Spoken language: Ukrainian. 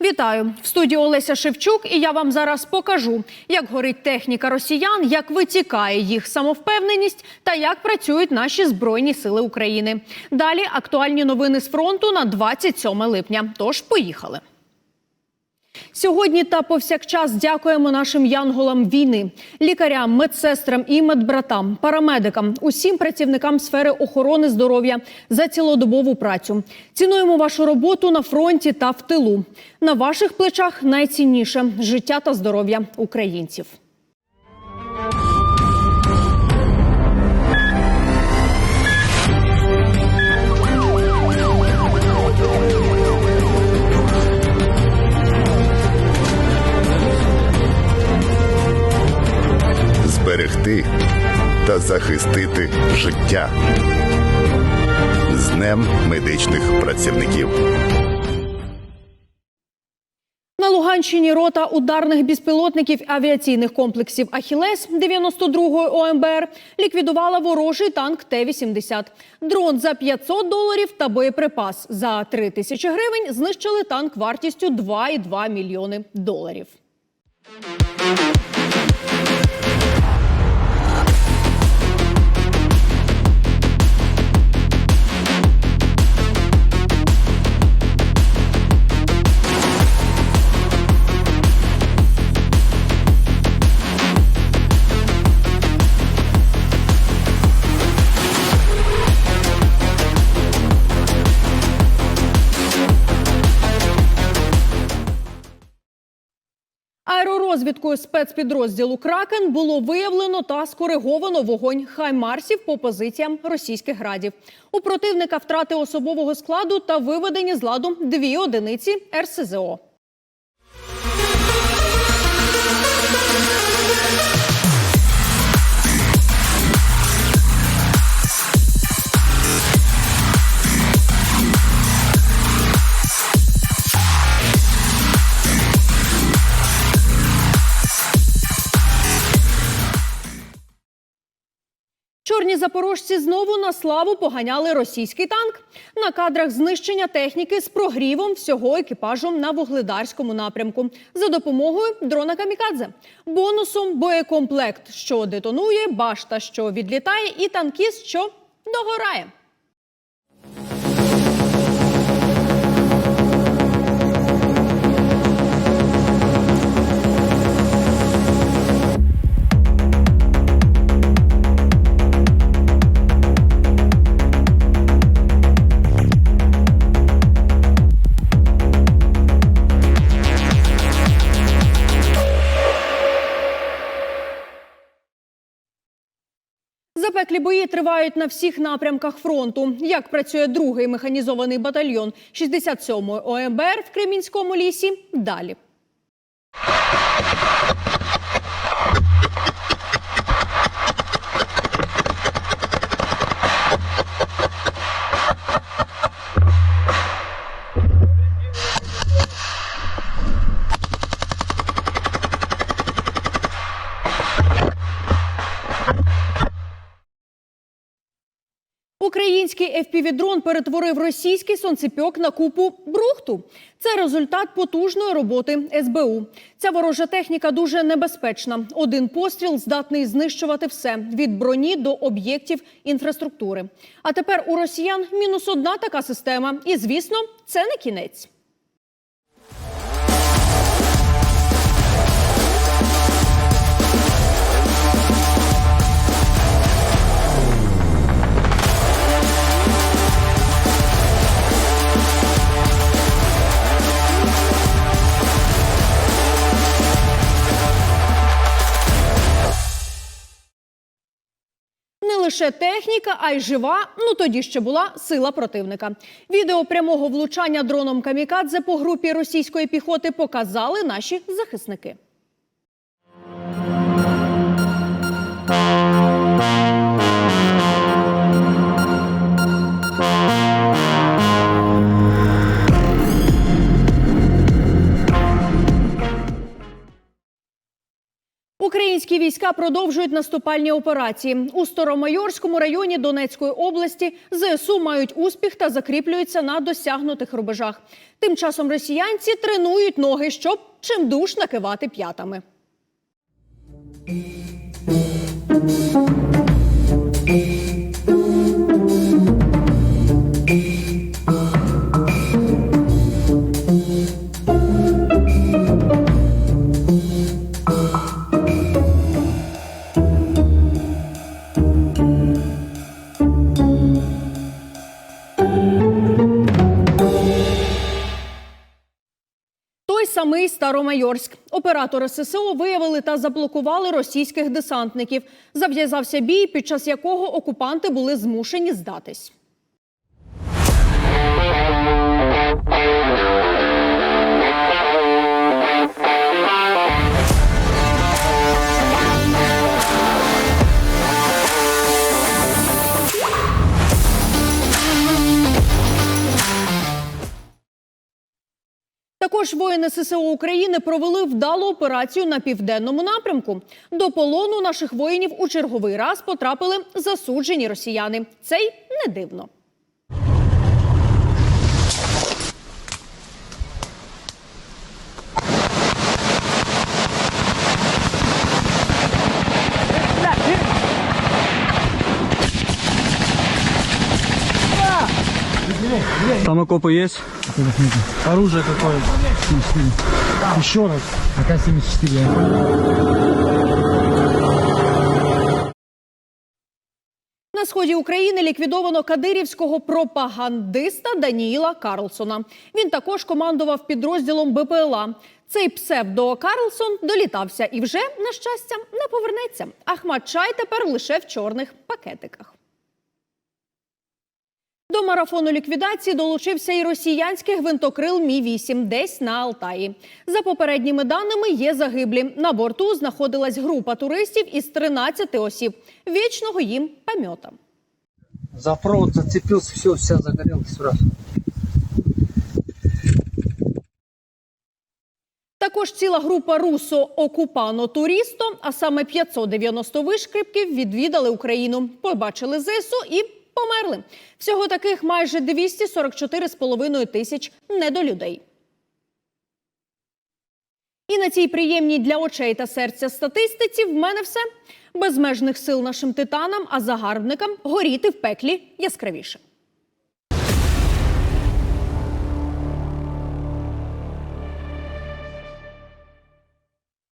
Вітаю в студії Олеся Шевчук, і я вам зараз покажу, як горить техніка росіян, як витікає їх самовпевненість та як працюють наші збройні сили України. Далі актуальні новини з фронту на 27 липня. Тож поїхали. Сьогодні та повсякчас дякуємо нашим янголам війни, лікарям, медсестрам і медбратам, парамедикам, усім працівникам сфери охорони здоров'я за цілодобову працю. Цінуємо вашу роботу на фронті та в тилу. На ваших плечах найцінніше життя та здоров'я українців. Захистити життя. З Днем медичних працівників. На Луганщині рота ударних безпілотників авіаційних комплексів Ахілес 92-ї ОМБР ліквідувала ворожий танк Т-80. Дрон за 500 доларів та боєприпас за 3 тисячі гривень знищили танк вартістю 2,2 мільйони доларів. Аеророзвідкою спецпідрозділу Кракен було виявлено та скориговано вогонь хаймарсів по позиціям російських градів. У противника втрати особового складу та виведені з ладу дві одиниці РСЗО. Чорні запорожці знову на славу поганяли російський танк. На кадрах знищення техніки з прогрівом всього екіпажу на вугледарському напрямку за допомогою дрона Камікадзе. Бонусом боєкомплект, що детонує, башта, що відлітає, і танкіст, що догорає. Запеклі бої тривають на всіх напрямках фронту. Як працює другий механізований батальйон 67-ї ОМБР в Кремінському лісі? Далі. Український FPV-дрон перетворив російський сонцепьок на купу брухту. Це результат потужної роботи СБУ. Ця ворожа техніка дуже небезпечна. Один постріл здатний знищувати все від броні до об'єктів інфраструктури. А тепер у росіян мінус одна така система. І звісно, це не кінець. Не лише техніка, а й жива. Ну тоді ще була сила противника. Відео прямого влучання дроном камікадзе по групі російської піхоти показали наші захисники. Війська продовжують наступальні операції у Старомайорському районі Донецької області. ЗСУ мають успіх та закріплюються на досягнутих рубежах. Тим часом росіянці тренують ноги, щоб чимдуш накивати п'ятами. Той Старомайорськ. Оператори ССО виявили та заблокували російських десантників. Зав'язався бій, під час якого окупанти були змушені здатись. Також воїни ССО України провели вдалу операцію на південному напрямку. До полону наших воїнів у черговий раз потрапили засуджені росіяни. Це й не дивно. Там окопы есть? Оружие какое? Еще раз. АК-74. На сході України ліквідовано кадирівського пропагандиста Даніїла Карлсона. Він також командував підрозділом БПЛА. Цей псевдо Карлсон долітався і вже, на щастя, не повернеться. Ахмад Чай тепер лише в чорних пакетиках. До марафону ліквідації долучився і росіянський гвинтокрил Мі 8 десь на Алтаї. За попередніми даними є загиблі. На борту знаходилась група туристів із 13 осіб. Вічного їм пам'ята. За провод зацепился, все, вся загорелась сразу. Також ціла група Русо Окупано Турісто, а саме 590 вишкрипків відвідали Україну, побачили ЗСУ і померли. Всього таких майже 244,5 тисяч недолюдей. І на цій приємній для очей та серця статистиці в мене все. Безмежних сил нашим титанам, а загарбникам горіти в пеклі яскравіше.